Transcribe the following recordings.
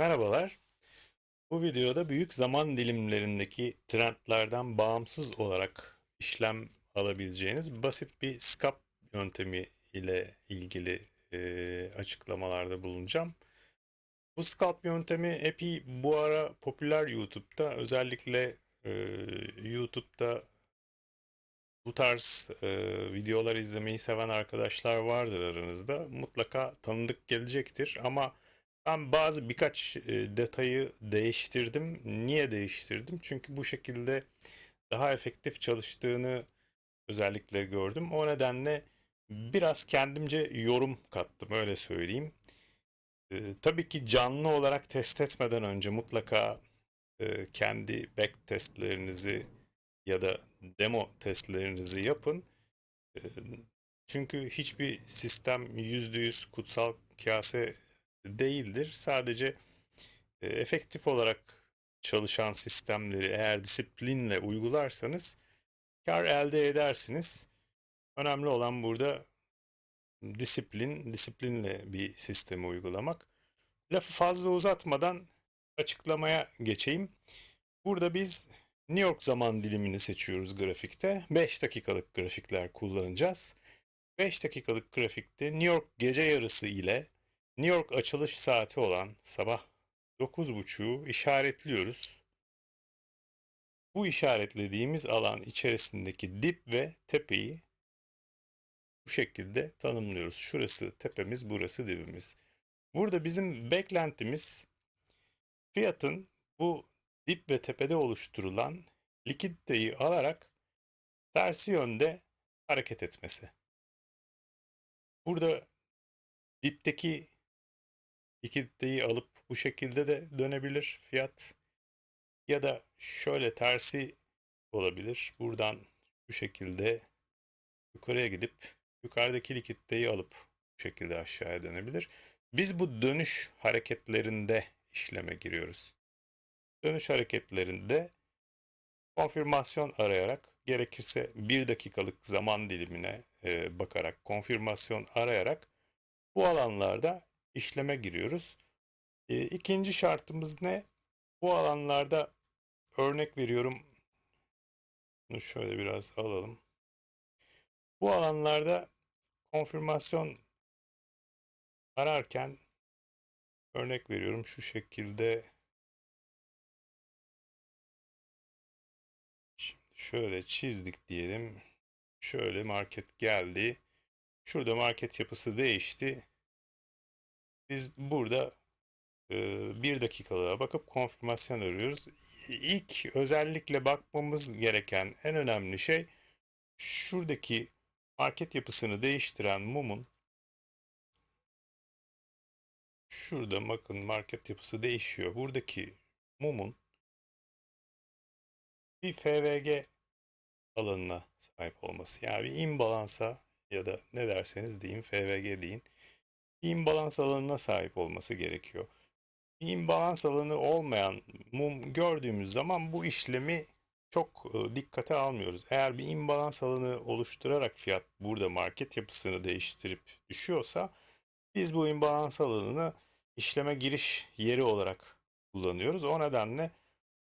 Merhabalar. Bu videoda büyük zaman dilimlerindeki trendlerden bağımsız olarak işlem alabileceğiniz basit bir scalp yöntemi ile ilgili e, açıklamalarda bulunacağım. Bu scalp yöntemi epey bu ara popüler YouTube'da özellikle e, YouTube'da bu tarz e, videolar izlemeyi seven arkadaşlar vardır aranızda. Mutlaka tanıdık gelecektir ama ben bazı birkaç e, detayı değiştirdim. Niye değiştirdim? Çünkü bu şekilde daha efektif çalıştığını özellikle gördüm. O nedenle biraz kendimce yorum kattım öyle söyleyeyim. E, tabii ki canlı olarak test etmeden önce mutlaka e, kendi back testlerinizi ya da demo testlerinizi yapın. E, çünkü hiçbir sistem %100 kutsal kase değildir. Sadece e, efektif olarak çalışan sistemleri eğer disiplinle uygularsanız kar elde edersiniz. Önemli olan burada disiplin, disiplinle bir sistemi uygulamak. Lafı fazla uzatmadan açıklamaya geçeyim. Burada biz New York zaman dilimini seçiyoruz grafikte. 5 dakikalık grafikler kullanacağız. 5 dakikalık grafikte New York gece yarısı ile New York açılış saati olan sabah 9.30'u işaretliyoruz. Bu işaretlediğimiz alan içerisindeki dip ve tepeyi bu şekilde tanımlıyoruz. Şurası tepemiz, burası dibimiz. Burada bizim beklentimiz fiyatın bu dip ve tepede oluşturulan likiditeyi alarak tersi yönde hareket etmesi. Burada dipteki likiditeyi alıp bu şekilde de dönebilir fiyat. Ya da şöyle tersi olabilir. Buradan bu şekilde yukarıya gidip yukarıdaki likiditeyi alıp bu şekilde aşağıya dönebilir. Biz bu dönüş hareketlerinde işleme giriyoruz. Dönüş hareketlerinde konfirmasyon arayarak gerekirse bir dakikalık zaman dilimine e, bakarak konfirmasyon arayarak bu alanlarda işleme giriyoruz. E, ikinci şartımız ne? Bu alanlarda örnek veriyorum. Bunu şöyle biraz alalım. Bu alanlarda konfirmasyon ararken örnek veriyorum şu şekilde şöyle çizdik diyelim. Şöyle market geldi. Şurada market yapısı değişti. Biz burada e, bir dakikalığa bakıp konfirmasyon arıyoruz. İlk özellikle bakmamız gereken en önemli şey şuradaki market yapısını değiştiren mumun şurada bakın market yapısı değişiyor. Buradaki mumun bir FVG alanına sahip olması. Yani bir imbalansa ya da ne derseniz deyin FVG deyin. Bir imbalans alanına sahip olması gerekiyor. Bir imbalans alanı olmayan mum gördüğümüz zaman bu işlemi çok e, dikkate almıyoruz. Eğer bir imbalans alanı oluşturarak fiyat burada market yapısını değiştirip düşüyorsa biz bu imbalans alanını işleme giriş yeri olarak kullanıyoruz. O nedenle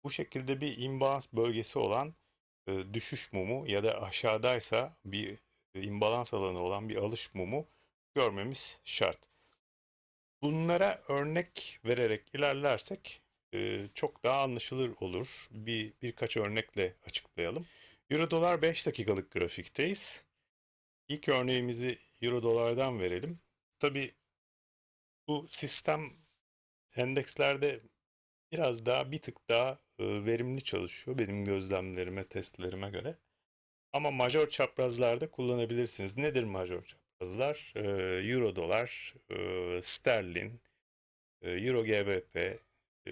bu şekilde bir imbalans bölgesi olan e, düşüş mumu ya da aşağıdaysa bir imbalans alanı olan bir alış mumu görmemiz şart. Bunlara örnek vererek ilerlersek e, çok daha anlaşılır olur. Bir birkaç örnekle açıklayalım. Euro dolar 5 dakikalık grafikteyiz. İlk örneğimizi Euro dolardan verelim. Tabi bu sistem endekslerde biraz daha bir tık daha e, verimli çalışıyor benim gözlemlerime, testlerime göre. Ama major çaprazlarda kullanabilirsiniz. Nedir major çaprazlar? E, Euro dolar, e, sterlin, e, Euro GBP e,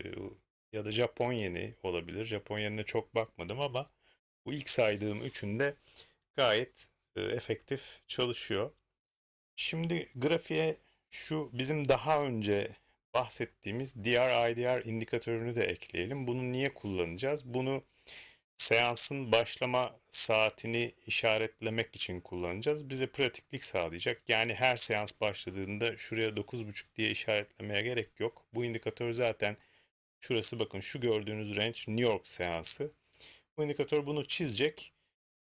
ya da Japon yeni olabilir. Japon yenine çok bakmadım ama bu ilk saydığım üçünde gayet e, efektif çalışıyor. Şimdi grafiğe şu bizim daha önce bahsettiğimiz DR IDR indikatörünü de ekleyelim. Bunu niye kullanacağız? Bunu seansın başlama saatini işaretlemek için kullanacağız. Bize pratiklik sağlayacak. Yani her seans başladığında şuraya 9.30 diye işaretlemeye gerek yok. Bu indikatör zaten şurası bakın şu gördüğünüz range New York seansı. Bu indikatör bunu çizecek.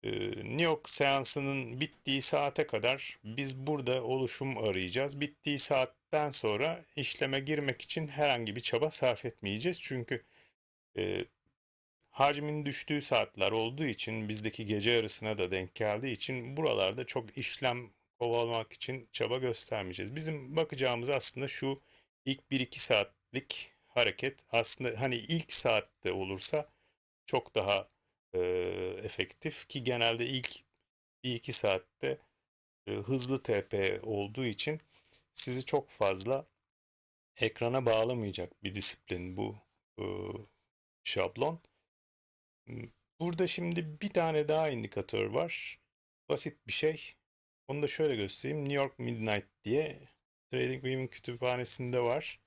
Ee, New York seansının bittiği saate kadar biz burada oluşum arayacağız. Bittiği saatten sonra işleme girmek için herhangi bir çaba sarf etmeyeceğiz. Çünkü e, hacmin düştüğü saatler olduğu için bizdeki gece yarısına da denk geldiği için buralarda çok işlem kovalamak için çaba göstermeyeceğiz. Bizim bakacağımız aslında şu ilk 1-2 saatlik hareket aslında hani ilk saatte olursa çok daha e, efektif ki genelde ilk 1-2 saatte e, hızlı TP olduğu için sizi çok fazla ekrana bağlamayacak bir disiplin bu e, şablon. Burada şimdi bir tane daha indikatör var. Basit bir şey. Onu da şöyle göstereyim. New York Midnight diye TradingView'in kütüphanesinde var.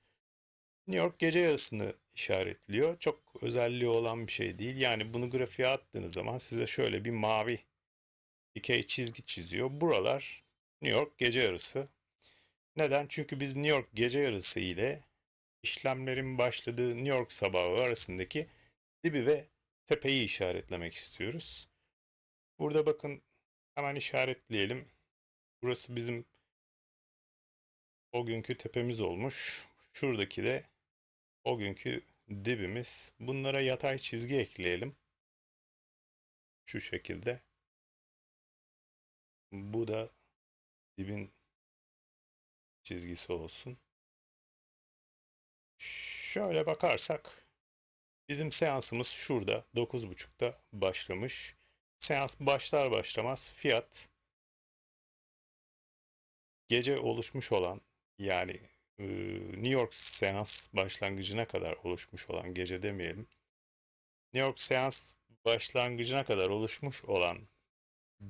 New York gece yarısını işaretliyor. Çok özelliği olan bir şey değil. Yani bunu grafiğe attığınız zaman size şöyle bir mavi dikey çizgi çiziyor. Buralar New York gece yarısı. Neden? Çünkü biz New York gece yarısı ile işlemlerin başladığı New York sabahı arasındaki dibi ve tepeyi işaretlemek istiyoruz. Burada bakın hemen işaretleyelim. Burası bizim o günkü tepemiz olmuş. Şuradaki de o günkü dibimiz. Bunlara yatay çizgi ekleyelim. Şu şekilde. Bu da dibin çizgisi olsun. Şöyle bakarsak bizim seansımız şurada 9.30'da başlamış. Seans başlar başlamaz fiyat gece oluşmuş olan yani e, New York seans başlangıcına kadar oluşmuş olan gece demeyelim. New York seans başlangıcına kadar oluşmuş olan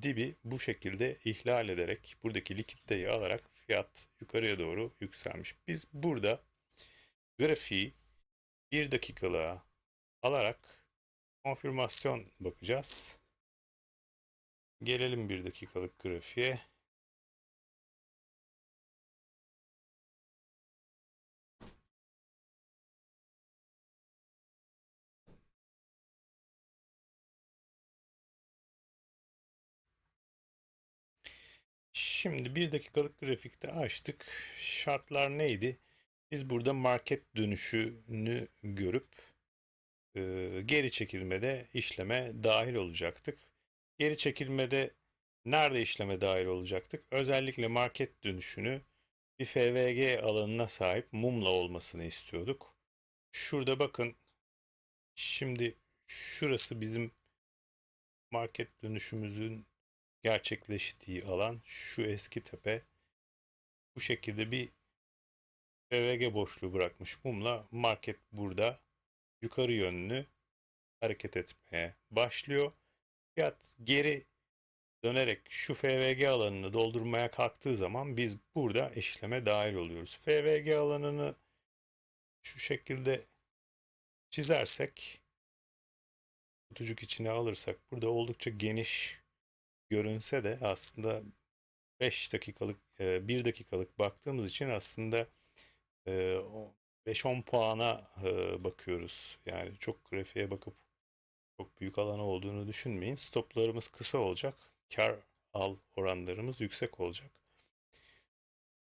dibi bu şekilde ihlal ederek buradaki likiditeyi alarak fiyat yukarıya doğru yükselmiş. Biz burada grafiği bir dakikalığa alarak konfirmasyon bakacağız. Gelelim bir dakikalık grafiğe. Şimdi bir dakikalık grafikte açtık. Şartlar neydi? Biz burada market dönüşünü görüp geri çekilmede işleme dahil olacaktık. Geri çekilmede nerede işleme dahil olacaktık? Özellikle market dönüşünü bir FVG alanına sahip mumla olmasını istiyorduk. Şurada bakın şimdi şurası bizim market dönüşümüzün gerçekleştiği alan şu eski tepe bu şekilde bir PVG boşluğu bırakmış mumla market burada yukarı yönlü hareket etmeye başlıyor. Fiyat geri dönerek şu FVG alanını doldurmaya kalktığı zaman biz burada işleme dahil oluyoruz. FVG alanını şu şekilde çizersek kutucuk içine alırsak burada oldukça geniş görünse de aslında 5 dakikalık 1 dakikalık baktığımız için aslında 5-10 puana bakıyoruz. Yani çok grafiğe bakıp çok büyük alan olduğunu düşünmeyin. Stoplarımız kısa olacak. Kar al oranlarımız yüksek olacak.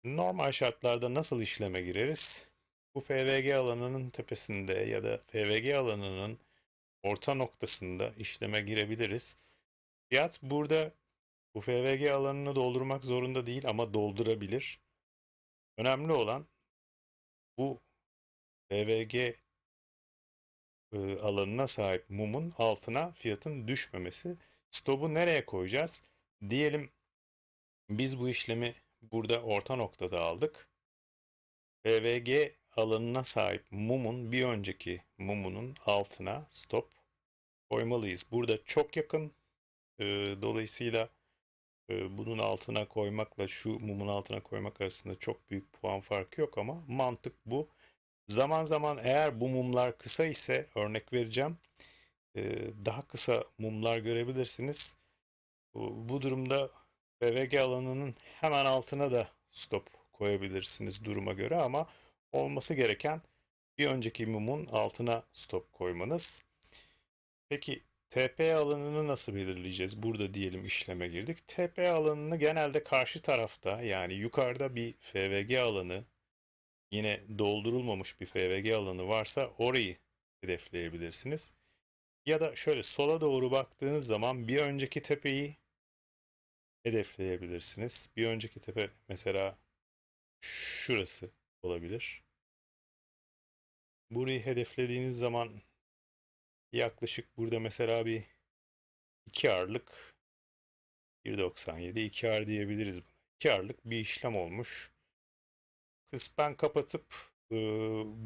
Normal şartlarda nasıl işleme gireriz? Bu FVG alanının tepesinde ya da FVG alanının orta noktasında işleme girebiliriz. Fiyat burada bu FVG alanını doldurmak zorunda değil ama doldurabilir. Önemli olan bu FVG e, alanına sahip mumun altına fiyatın düşmemesi. Stop'u nereye koyacağız? Diyelim biz bu işlemi burada orta noktada aldık. FVG alanına sahip mumun bir önceki mumunun altına stop koymalıyız. Burada çok yakın e, dolayısıyla e, bunun altına koymakla şu mumun altına koymak arasında çok büyük puan farkı yok ama mantık bu. Zaman zaman eğer bu mumlar kısa ise örnek vereceğim. e, daha kısa mumlar görebilirsiniz. Bu, durumda BVG alanının hemen altına da stop koyabilirsiniz duruma göre ama olması gereken bir önceki mumun altına stop koymanız. Peki TP alanını nasıl belirleyeceğiz? Burada diyelim işleme girdik. TP alanını genelde karşı tarafta yani yukarıda bir FVG alanı yine doldurulmamış bir FVG alanı varsa orayı hedefleyebilirsiniz. Ya da şöyle sola doğru baktığınız zaman bir önceki tepeyi hedefleyebilirsiniz. Bir önceki tepe mesela şurası olabilir. Burayı hedeflediğiniz zaman yaklaşık burada mesela bir 2 arlık 1.97 2 ar diyebiliriz buna. 2 arlık bir işlem olmuş. Kısmen kapatıp e,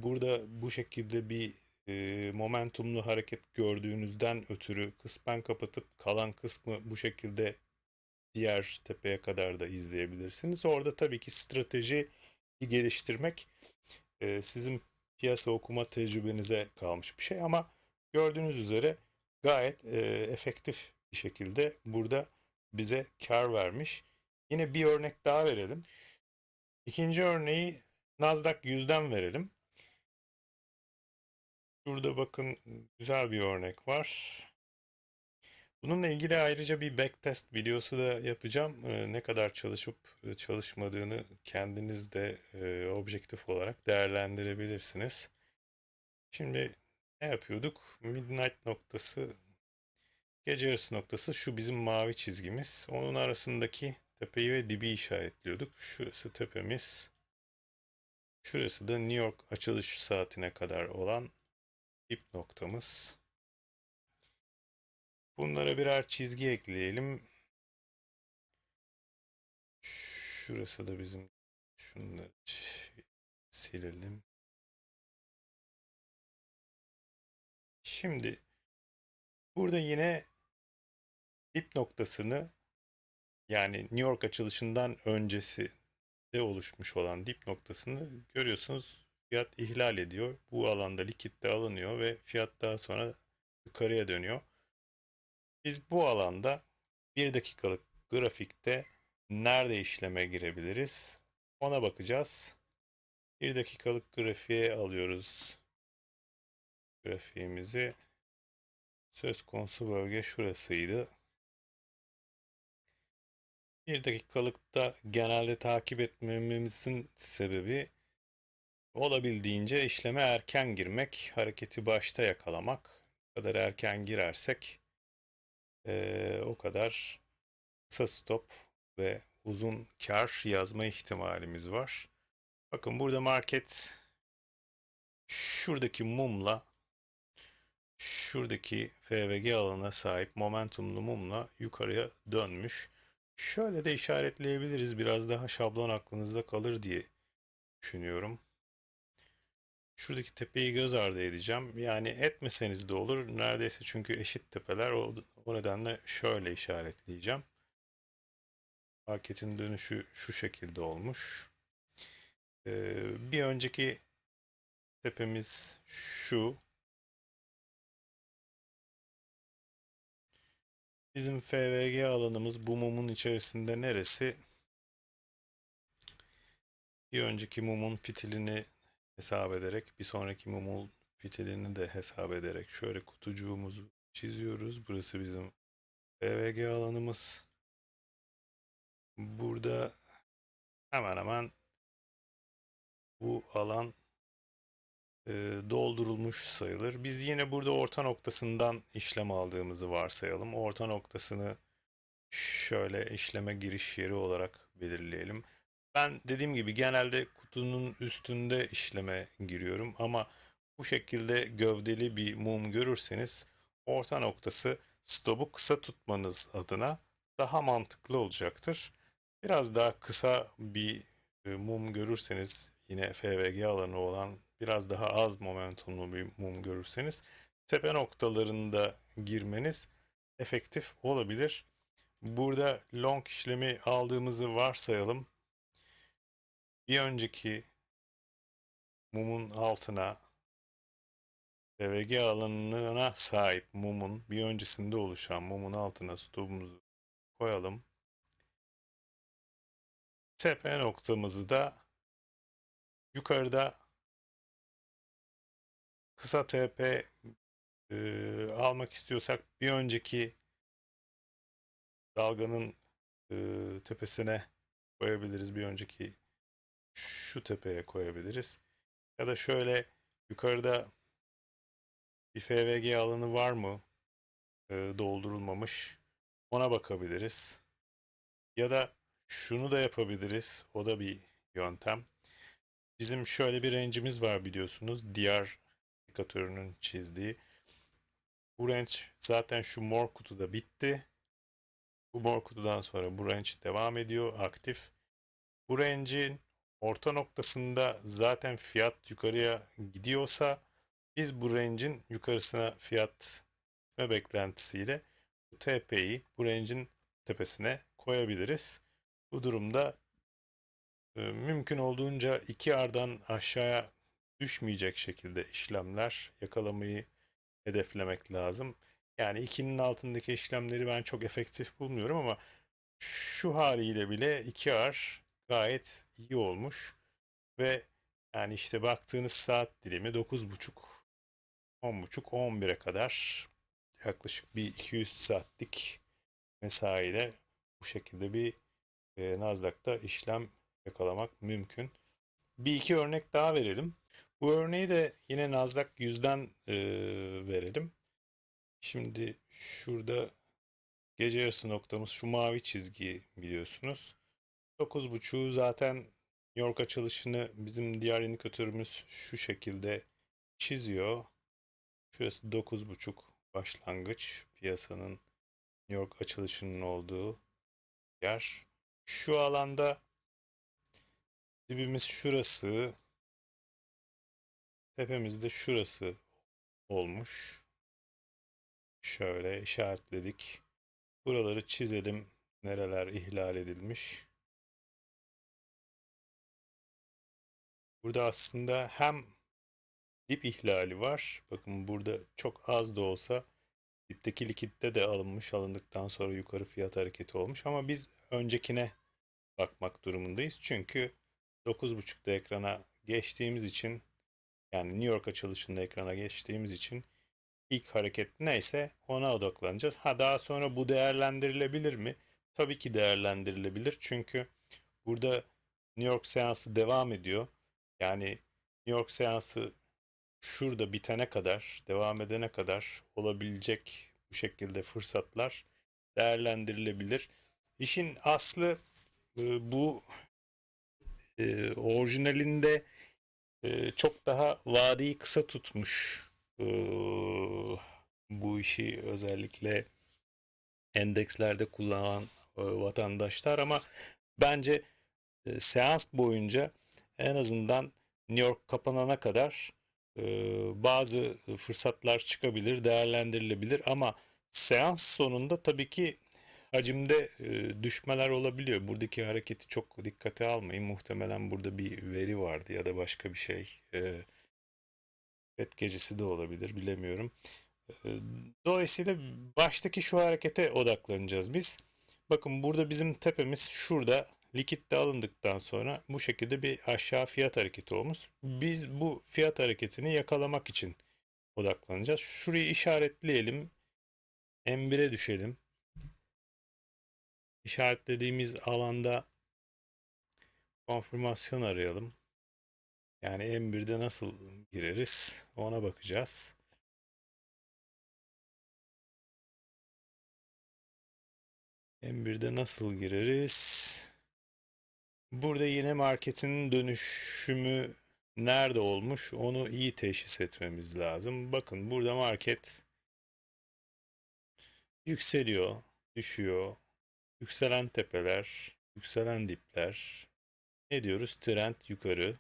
burada bu şekilde bir e, momentumlu hareket gördüğünüzden ötürü kısmen kapatıp kalan kısmı bu şekilde diğer tepeye kadar da izleyebilirsiniz. Orada tabii ki strateji geliştirmek e, sizin piyasa okuma tecrübenize kalmış bir şey ama gördüğünüz üzere gayet e, efektif bir şekilde burada bize kar vermiş. Yine bir örnek daha verelim. İkinci örneği Nasdaq 100'den verelim. Şurada bakın güzel bir örnek var. Bununla ilgili ayrıca bir backtest videosu da yapacağım. Ee, ne kadar çalışıp e, çalışmadığını kendiniz de e, objektif olarak değerlendirebilirsiniz. Şimdi ne yapıyorduk? Midnight noktası, gece yarısı noktası şu bizim mavi çizgimiz. Onun arasındaki tepeyi ve dibi işaretliyorduk. Şurası tepemiz. Şurası da New York açılış saatine kadar olan dip noktamız. Bunlara birer çizgi ekleyelim. Şurası da bizim da silelim. Şimdi burada yine dip noktasını yani New York açılışından öncesi de oluşmuş olan dip noktasını görüyorsunuz fiyat ihlal ediyor. Bu alanda likit de alınıyor ve fiyat daha sonra yukarıya dönüyor. Biz bu alanda bir dakikalık grafikte nerede işleme girebiliriz? Ona bakacağız. Bir dakikalık grafiğe alıyoruz grafiğimizi. Söz konusu bölge şurasıydı. Bir dakikalıkta genelde takip etmememizin sebebi olabildiğince işleme erken girmek, hareketi başta yakalamak. Ne kadar erken girersek e, o kadar kısa stop ve uzun kar yazma ihtimalimiz var. Bakın burada market şuradaki mumla şuradaki FVG alanına sahip momentumlu mumla yukarıya dönmüş. Şöyle de işaretleyebiliriz. Biraz daha şablon aklınızda kalır diye düşünüyorum. Şuradaki tepeyi göz ardı edeceğim. Yani etmeseniz de olur. Neredeyse çünkü eşit tepeler. O, o nedenle şöyle işaretleyeceğim. Marketin dönüşü şu şekilde olmuş. Ee, bir önceki tepemiz şu. Bizim FVG alanımız bu mumun içerisinde neresi? Bir önceki mumun fitilini hesap ederek bir sonraki mumun fitilini de hesap ederek şöyle kutucuğumuzu çiziyoruz. Burası bizim FVG alanımız. Burada hemen hemen bu alan doldurulmuş sayılır. Biz yine burada orta noktasından işlem aldığımızı varsayalım. Orta noktasını şöyle işleme giriş yeri olarak belirleyelim. Ben dediğim gibi genelde kutunun üstünde işleme giriyorum ama bu şekilde gövdeli bir mum görürseniz orta noktası stopu kısa tutmanız adına daha mantıklı olacaktır. Biraz daha kısa bir e, mum görürseniz yine FVG alanı olan biraz daha az momentumlu bir mum görürseniz tepe noktalarında girmeniz efektif olabilir. Burada long işlemi aldığımızı varsayalım. Bir önceki mumun altına PVG alanına sahip mumun bir öncesinde oluşan mumun altına stopumuzu koyalım. Tepe noktamızı da yukarıda kısa TP e, almak istiyorsak bir önceki dalganın e, tepesine koyabiliriz. Bir önceki şu tepeye koyabiliriz. Ya da şöyle yukarıda bir FVG alanı var mı? E, doldurulmamış. Ona bakabiliriz. Ya da şunu da yapabiliriz. O da bir yöntem. Bizim şöyle bir range'imiz var biliyorsunuz. Diğer indikatörünün çizdiği. Bu range zaten şu mor kutuda bitti. Bu mor kutudan sonra bu range devam ediyor aktif. Bu range'in orta noktasında zaten fiyat yukarıya gidiyorsa biz bu range'in yukarısına fiyat ve beklentisiyle bu TP'yi bu range'in tepesine koyabiliriz. Bu durumda e, mümkün olduğunca iki ardan aşağıya düşmeyecek şekilde işlemler yakalamayı hedeflemek lazım. Yani 2'nin altındaki işlemleri ben çok efektif bulmuyorum ama şu haliyle bile 2R gayet iyi olmuş. Ve yani işte baktığınız saat dilimi 9.30 10.30 11'e kadar yaklaşık bir 200 saatlik mesaiyle bu şekilde bir e, Nasdaq'ta işlem yakalamak mümkün. Bir iki örnek daha verelim. Bu örneği de yine Nasdaq 100'den e, verelim. Şimdi şurada gece yarısı noktamız şu mavi çizgi biliyorsunuz. 9.30'u zaten New York açılışını bizim diğer indikatörümüz şu şekilde çiziyor. Şurası 9.30 başlangıç piyasanın New York açılışının olduğu yer. Şu alanda dibimiz şurası. Tepemiz de şurası olmuş. Şöyle işaretledik. Buraları çizelim. Nereler ihlal edilmiş. Burada aslında hem dip ihlali var. Bakın burada çok az da olsa dipteki likitte de alınmış. Alındıktan sonra yukarı fiyat hareketi olmuş. Ama biz öncekine bakmak durumundayız. Çünkü 9.30'da ekrana geçtiğimiz için yani New York açılışında ekrana geçtiğimiz için ilk hareket neyse ona odaklanacağız. Ha daha sonra bu değerlendirilebilir mi? Tabii ki değerlendirilebilir. Çünkü burada New York seansı devam ediyor. Yani New York seansı şurada bitene kadar, devam edene kadar olabilecek bu şekilde fırsatlar değerlendirilebilir. İşin aslı e, bu e, orijinalinde e, çok daha vadeyi kısa tutmuş e, bu işi özellikle endekslerde kullanan e, vatandaşlar ama bence e, seans boyunca en azından New York kapanana kadar e, bazı fırsatlar çıkabilir, değerlendirilebilir ama seans sonunda tabii ki hacimde e, düşmeler olabiliyor. Buradaki hareketi çok dikkate almayın. Muhtemelen burada bir veri vardı ya da başka bir şey. E, gecesi de olabilir bilemiyorum. E, dolayısıyla baştaki şu harekete odaklanacağız biz. Bakın burada bizim tepemiz şurada likit de alındıktan sonra bu şekilde bir aşağı fiyat hareketi olmuş. Biz bu fiyat hareketini yakalamak için odaklanacağız. Şurayı işaretleyelim. M1'e düşelim. İşaretlediğimiz alanda konfirmasyon arayalım. Yani M1'de nasıl gireriz ona bakacağız. M1'de nasıl gireriz? Burada yine marketin dönüşümü nerede olmuş onu iyi teşhis etmemiz lazım. Bakın burada market yükseliyor, düşüyor. Yükselen tepeler, yükselen dipler. Ne diyoruz? Trend yukarı.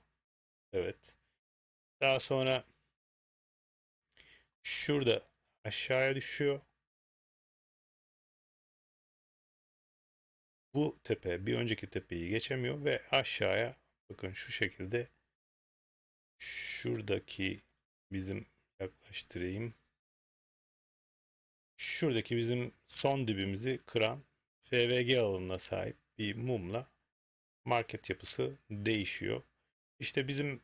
Evet. Daha sonra şurada aşağıya düşüyor. Bu tepe bir önceki tepeyi geçemiyor ve aşağıya bakın şu şekilde şuradaki bizim yaklaştırayım. Şuradaki bizim son dibimizi kıran FVG alanına sahip bir mumla market yapısı değişiyor. İşte bizim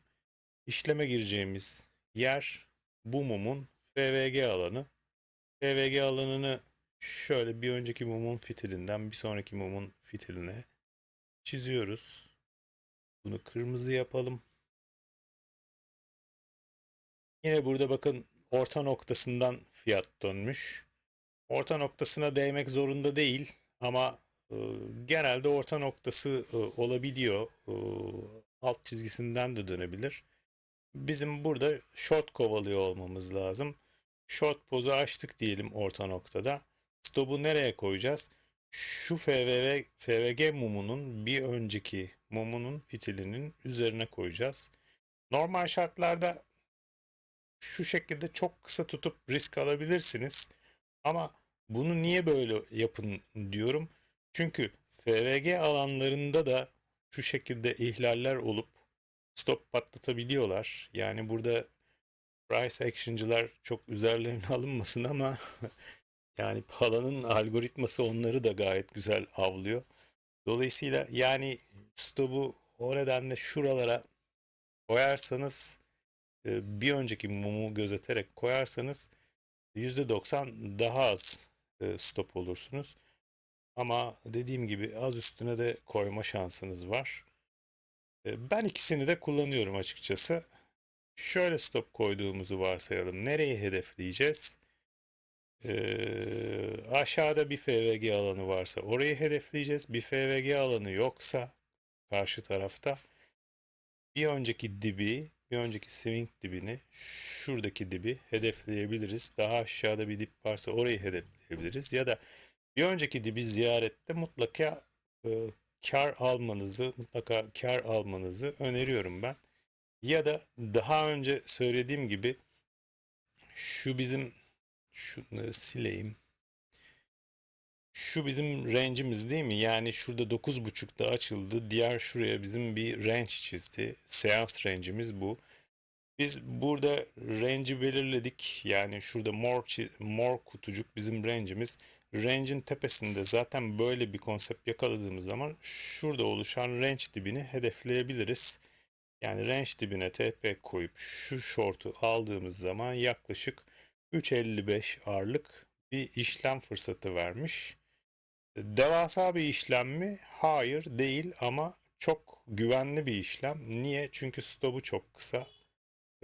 işleme gireceğimiz yer bu mumun FVG alanı. FVG alanını şöyle bir önceki mumun fitilinden bir sonraki mumun fitiline çiziyoruz. Bunu kırmızı yapalım. Yine burada bakın orta noktasından fiyat dönmüş. Orta noktasına değmek zorunda değil ama e, genelde orta noktası e, olabiliyor. E, alt çizgisinden de dönebilir. Bizim burada short kovalıyor olmamız lazım. Short pozu açtık diyelim orta noktada. Stop'u nereye koyacağız? Şu FVV, FVG mumunun bir önceki mumunun fitilinin üzerine koyacağız. Normal şartlarda şu şekilde çok kısa tutup risk alabilirsiniz. Ama bunu niye böyle yapın diyorum. Çünkü FVG alanlarında da şu şekilde ihlaller olup stop patlatabiliyorlar. Yani burada price action'cılar çok üzerlerine alınmasın ama yani palanın algoritması onları da gayet güzel avlıyor. Dolayısıyla yani stop'u o nedenle şuralara koyarsanız e, bir önceki mumu gözeterek koyarsanız %90 daha az stop olursunuz. Ama dediğim gibi az üstüne de koyma şansınız var. Ben ikisini de kullanıyorum açıkçası. Şöyle stop koyduğumuzu varsayalım. Nereyi hedefleyeceğiz? Ee, aşağıda bir FVG alanı varsa orayı hedefleyeceğiz. Bir FVG alanı yoksa karşı tarafta bir önceki dibi, bir önceki swing dibini, şuradaki dibi hedefleyebiliriz. Daha aşağıda bir dip varsa orayı hedefleyebiliriz. Ya da bir önceki dibi ziyarette mutlaka e, kar almanızı, mutlaka kar almanızı öneriyorum ben. Ya da daha önce söylediğim gibi şu bizim şunları sileyim. Şu bizim range'imiz değil mi? Yani şurada 9.5'da açıldı. Diğer şuraya bizim bir range çizdi. Seans range'imiz bu. Biz burada range'i belirledik. Yani şurada mor, mor kutucuk bizim range'imiz. Range'in tepesinde zaten böyle bir konsept yakaladığımız zaman şurada oluşan range dibini hedefleyebiliriz. Yani range dibine TP koyup şu short'u aldığımız zaman yaklaşık 3.55 ağırlık bir işlem fırsatı vermiş. Devasa bir işlem mi? Hayır değil ama çok güvenli bir işlem. Niye? Çünkü stop'u çok kısa.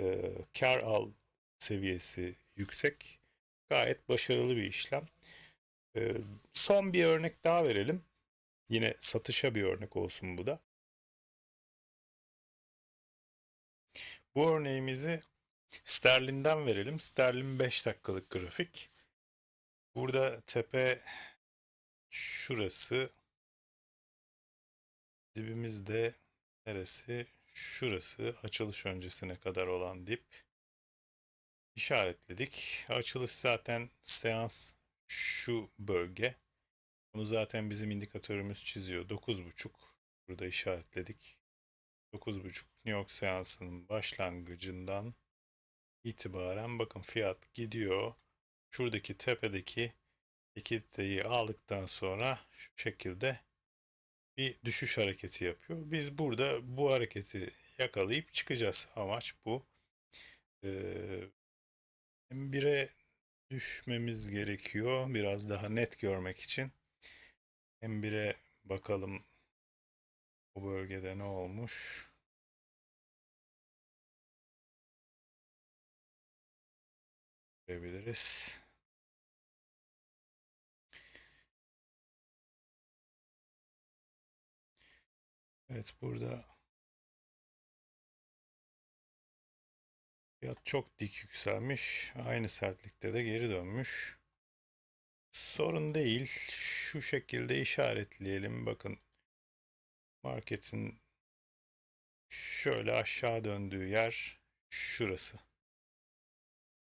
Ee, kar al seviyesi yüksek. Gayet başarılı bir işlem. Ee, son bir örnek daha verelim. Yine satışa bir örnek olsun bu da. Bu örneğimizi Sterlin'den verelim. Sterlin 5 dakikalık grafik. Burada tepe şurası. Dibimizde neresi? Şurası. Açılış öncesine kadar olan dip. İşaretledik. Açılış zaten seans şu bölge. Bunu zaten bizim indikatörümüz çiziyor. 9.5. Burada işaretledik. 9.5 New York seansının başlangıcından itibaren bakın fiyat gidiyor. Şuradaki tepedeki likiditeyi aldıktan sonra şu şekilde bir düşüş hareketi yapıyor. Biz burada bu hareketi yakalayıp çıkacağız. Amaç bu. Ee, bire düşmemiz gerekiyor. Biraz daha net görmek için. M1'e bakalım bu bölgede ne olmuş. Görebiliriz. Evet burada fiyat çok dik yükselmiş. Aynı sertlikte de geri dönmüş. Sorun değil. Şu şekilde işaretleyelim. Bakın marketin şöyle aşağı döndüğü yer şurası.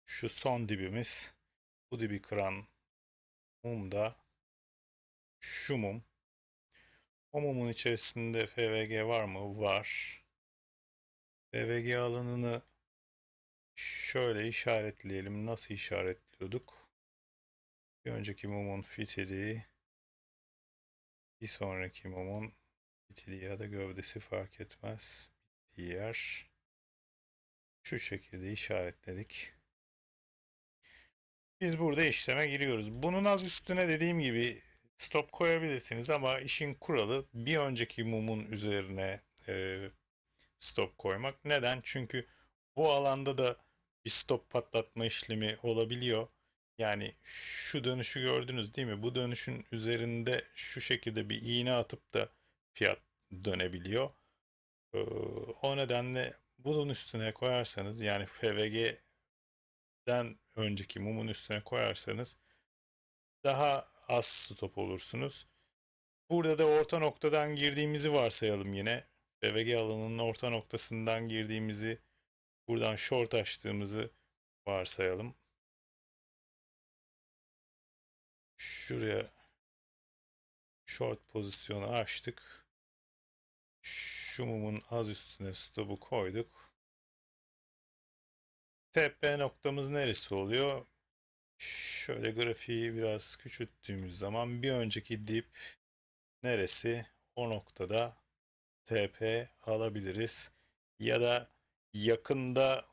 Şu son dibimiz. Bu dibi kıran mum da şu mum. O mumun içerisinde FVG var mı? Var. FVG alanını şöyle işaretleyelim. Nasıl işaretliyorduk? Bir önceki mumun fitili, bir sonraki mumun fitili ya da gövdesi fark etmez. Bittiği yer. Şu şekilde işaretledik. Biz burada işleme giriyoruz. Bunun az üstüne dediğim gibi stop koyabilirsiniz ama işin kuralı bir önceki mumun üzerine e, stop koymak. Neden? Çünkü bu alanda da bir stop patlatma işlemi olabiliyor. Yani şu dönüşü gördünüz değil mi? Bu dönüşün üzerinde şu şekilde bir iğne atıp da fiyat dönebiliyor. Ee, o nedenle bunun üstüne koyarsanız yani FVG'den önceki mumun üstüne koyarsanız daha az stop olursunuz. Burada da orta noktadan girdiğimizi varsayalım yine. FVG alanının orta noktasından girdiğimizi buradan short açtığımızı varsayalım. Şuraya short pozisyonu açtık. Şu mumun az üstüne stop'u koyduk. TP noktamız neresi oluyor? Şöyle grafiği biraz küçülttüğümüz zaman bir önceki dip neresi? O noktada TP alabiliriz. Ya da yakında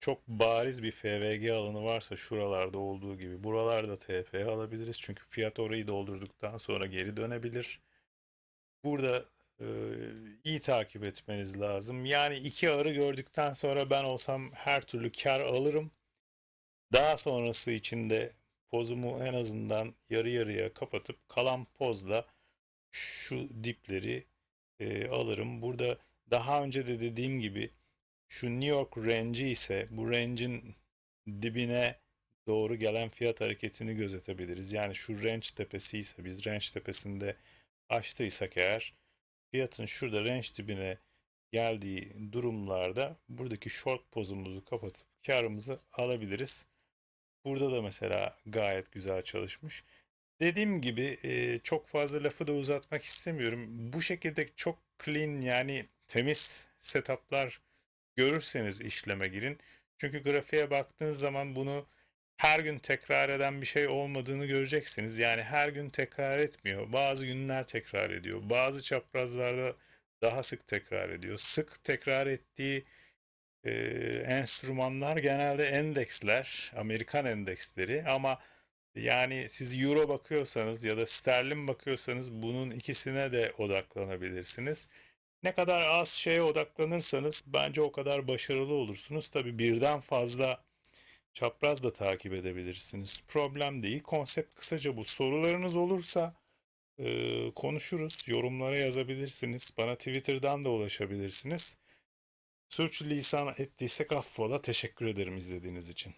çok bariz bir FVG alanı varsa şuralarda olduğu gibi buralarda TP alabiliriz. Çünkü fiyat orayı doldurduktan sonra geri dönebilir. Burada e, iyi takip etmeniz lazım. Yani iki ağrı gördükten sonra ben olsam her türlü kar alırım. Daha sonrası için de pozumu en azından yarı yarıya kapatıp kalan pozla şu dipleri e, alırım. Burada daha önce de dediğim gibi şu New York range'i ise bu range'in dibine doğru gelen fiyat hareketini gözetebiliriz. Yani şu range tepesi ise biz range tepesinde açtıysak eğer fiyatın şurada range dibine geldiği durumlarda buradaki short pozumuzu kapatıp karımızı alabiliriz. Burada da mesela gayet güzel çalışmış. Dediğim gibi e, çok fazla lafı da uzatmak istemiyorum. Bu şekilde çok clean yani temiz setuplar görürseniz işleme girin. Çünkü grafiğe baktığınız zaman bunu her gün tekrar eden bir şey olmadığını göreceksiniz. Yani her gün tekrar etmiyor. Bazı günler tekrar ediyor. Bazı çaprazlarda daha sık tekrar ediyor. Sık tekrar ettiği e, enstrümanlar genelde endeksler, Amerikan endeksleri ama yani siz euro bakıyorsanız ya da sterlin bakıyorsanız bunun ikisine de odaklanabilirsiniz. Ne kadar az şeye odaklanırsanız bence o kadar başarılı olursunuz. Tabi birden fazla çapraz da takip edebilirsiniz. Problem değil. Konsept kısaca bu. Sorularınız olursa e, konuşuruz. Yorumlara yazabilirsiniz. Bana Twitter'dan da ulaşabilirsiniz. Sürçülisan ettiysek affola. Teşekkür ederim izlediğiniz için.